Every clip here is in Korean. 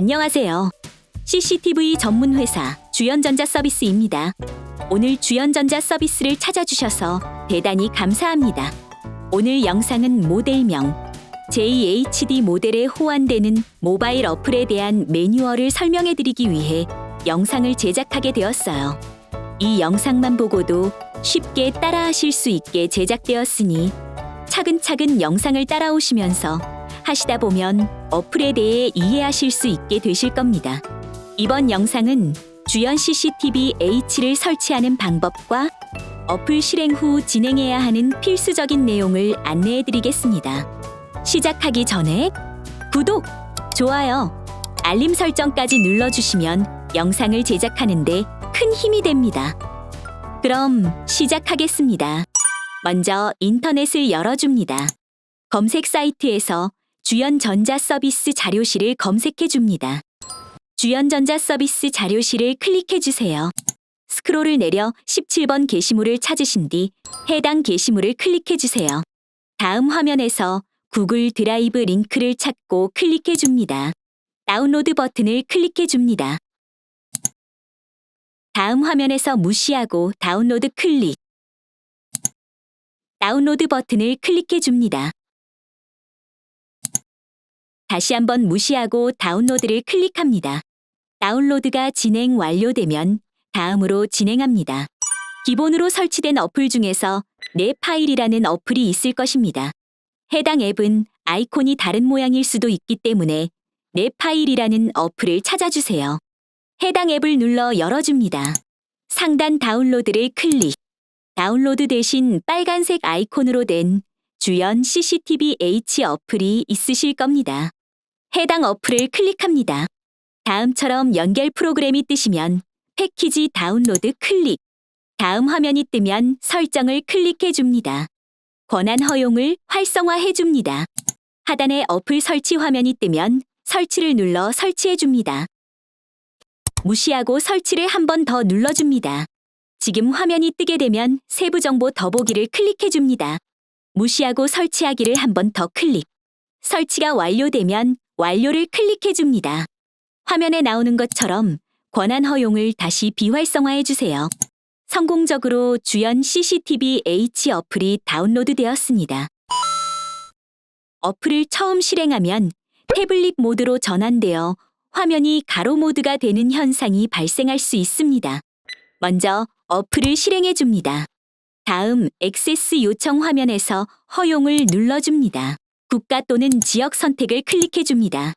안녕하세요. CCTV 전문 회사 주연전자 서비스입니다. 오늘 주연전자 서비스를 찾아주셔서 대단히 감사합니다. 오늘 영상은 모델명 JHD 모델에 호환되는 모바일 어플에 대한 매뉴얼을 설명해 드리기 위해 영상을 제작하게 되었어요. 이 영상만 보고도 쉽게 따라하실 수 있게 제작되었으니 차근차근 영상을 따라오시면서 하시다 보면 어플에 대해 이해하실 수 있게 되실 겁니다. 이번 영상은 주연 CCTV H를 설치하는 방법과 어플 실행 후 진행해야 하는 필수적인 내용을 안내해 드리겠습니다. 시작하기 전에 구독, 좋아요, 알림 설정까지 눌러주시면 영상을 제작하는데 큰 힘이 됩니다. 그럼 시작하겠습니다. 먼저 인터넷을 열어줍니다. 검색 사이트에서 주연전자 서비스 자료실을 검색해 줍니다. 주연전자 서비스 자료실을 클릭해 주세요. 스크롤을 내려 17번 게시물을 찾으신 뒤 해당 게시물을 클릭해 주세요. 다음 화면에서 구글 드라이브 링크를 찾고 클릭해 줍니다. 다운로드 버튼을 클릭해 줍니다. 다음 화면에서 무시하고 다운로드 클릭. 다운로드 버튼을 클릭해 줍니다. 다시 한번 무시하고 다운로드를 클릭합니다. 다운로드가 진행 완료되면 다음으로 진행합니다. 기본으로 설치된 어플 중에서 내 파일이라는 어플이 있을 것입니다. 해당 앱은 아이콘이 다른 모양일 수도 있기 때문에 내 파일이라는 어플을 찾아주세요. 해당 앱을 눌러 열어줍니다. 상단 다운로드를 클릭. 다운로드 대신 빨간색 아이콘으로 된 주연 CCTV H 어플이 있으실 겁니다. 해당 어플을 클릭합니다. 다음처럼 연결 프로그램이 뜨시면 패키지 다운로드 클릭. 다음 화면이 뜨면 설정을 클릭해 줍니다. 권한 허용을 활성화해 줍니다. 하단에 어플 설치 화면이 뜨면 설치를 눌러 설치해 줍니다. 무시하고 설치를 한 번 더 눌러줍니다. 지금 화면이 뜨게 되면 세부 정보 더보기를 클릭해 줍니다. 무시하고 설치하기를 한 번 더 클릭. 설치가 완료되면 완료를 클릭해 줍니다. 화면에 나오는 것처럼 권한 허용을 다시 비활성화해 주세요. 성공적으로 주연 CCTV H 어플이 다운로드 되었습니다. 어플을 처음 실행하면 태블릿 모드로 전환되어 화면이 가로 모드가 되는 현상이 발생할 수 있습니다. 먼저 어플을 실행해 줍니다. 다음 액세스 요청 화면에서 허용을 눌러줍니다. 국가 또는 지역 선택을 클릭해 줍니다.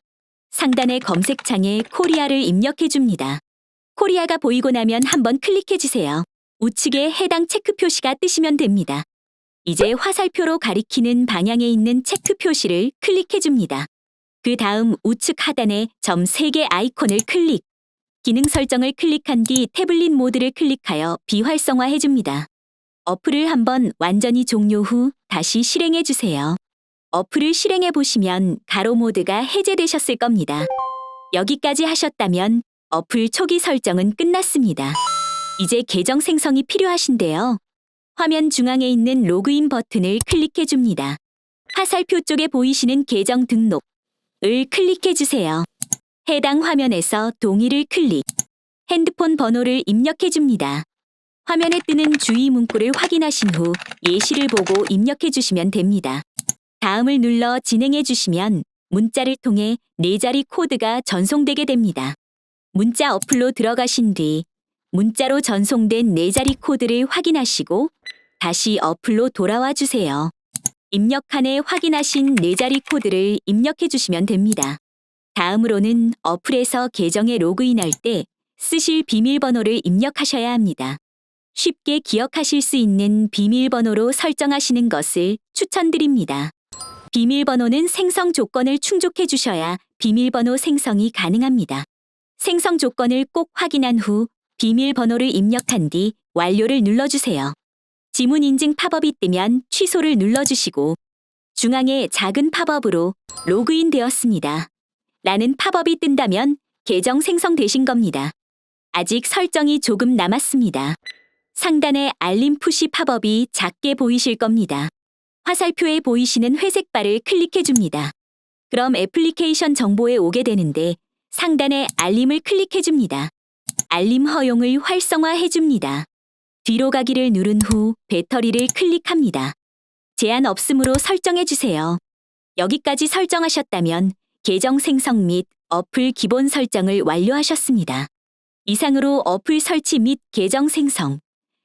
상단의 검색창에 코리아를 입력해 줍니다. 코리아가 보이고 나면 한번 클릭해 주세요. 우측에 해당 체크 표시가 뜨시면 됩니다. 이제 화살표로 가리키는 방향에 있는 체크 표시를 클릭해 줍니다. 그 다음 우측 하단에 점 3개 아이콘을 클릭. 기능 설정을 클릭한 뒤 태블릿 모드를 클릭하여 비활성화해 줍니다. 어플을 한번 완전히 종료 후 다시 실행해 주세요. 어플을 실행해 보시면 가로 모드가 해제되셨을 겁니다. 여기까지 하셨다면 어플 초기 설정은 끝났습니다. 이제 계정 생성이 필요하신데요. 화면 중앙에 있는 로그인 버튼을 클릭해 줍니다. 화살표 쪽에 보이시는 계정 등록을 클릭해 주세요. 해당 화면에서 동의를 클릭. 핸드폰 번호를 입력해 줍니다. 화면에 뜨는 주의 문구를 확인하신 후 예시를 보고 입력해 주시면 됩니다. 다음을 눌러 진행해 주시면 문자를 통해 네 자리 코드가 전송되게 됩니다. 문자 어플로 들어가신 뒤 문자로 전송된 네 자리 코드를 확인하시고 다시 어플로 돌아와 주세요. 입력칸에 확인하신 네 자리 코드를 입력해 주시면 됩니다. 다음으로는 어플에서 계정에 로그인할 때 쓰실 비밀번호를 입력하셔야 합니다. 쉽게 기억하실 수 있는 비밀번호로 설정하시는 것을 추천드립니다. 비밀번호는 생성 조건을 충족해 주셔야 비밀번호 생성이 가능합니다. 생성 조건을 꼭 확인한 후 비밀번호를 입력한 뒤 완료를 눌러주세요. 지문 인증 팝업이 뜨면 취소를 눌러주시고 중앙에 작은 팝업으로 로그인 되었습니다. 라는 팝업이 뜬다면 계정 생성되신 겁니다. 아직 설정이 조금 남았습니다. 상단에 알림 푸시 팝업이 작게 보이실 겁니다. 화살표에 보이시는 회색 바를 클릭해 줍니다. 그럼 애플리케이션 정보에 오게 되는데 상단의 알림을 클릭해 줍니다. 알림 허용을 활성화해 줍니다. 뒤로 가기를 누른 후 배터리를 클릭합니다. 제한 없음으로 설정해 주세요. 여기까지 설정하셨다면 계정 생성 및 어플 기본 설정을 완료하셨습니다. 이상으로 어플 설치 및 계정 생성,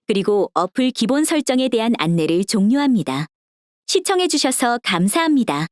그리고 어플 기본 설정에 대한 안내를 종료합니다. 시청해 주셔서 감사합니다.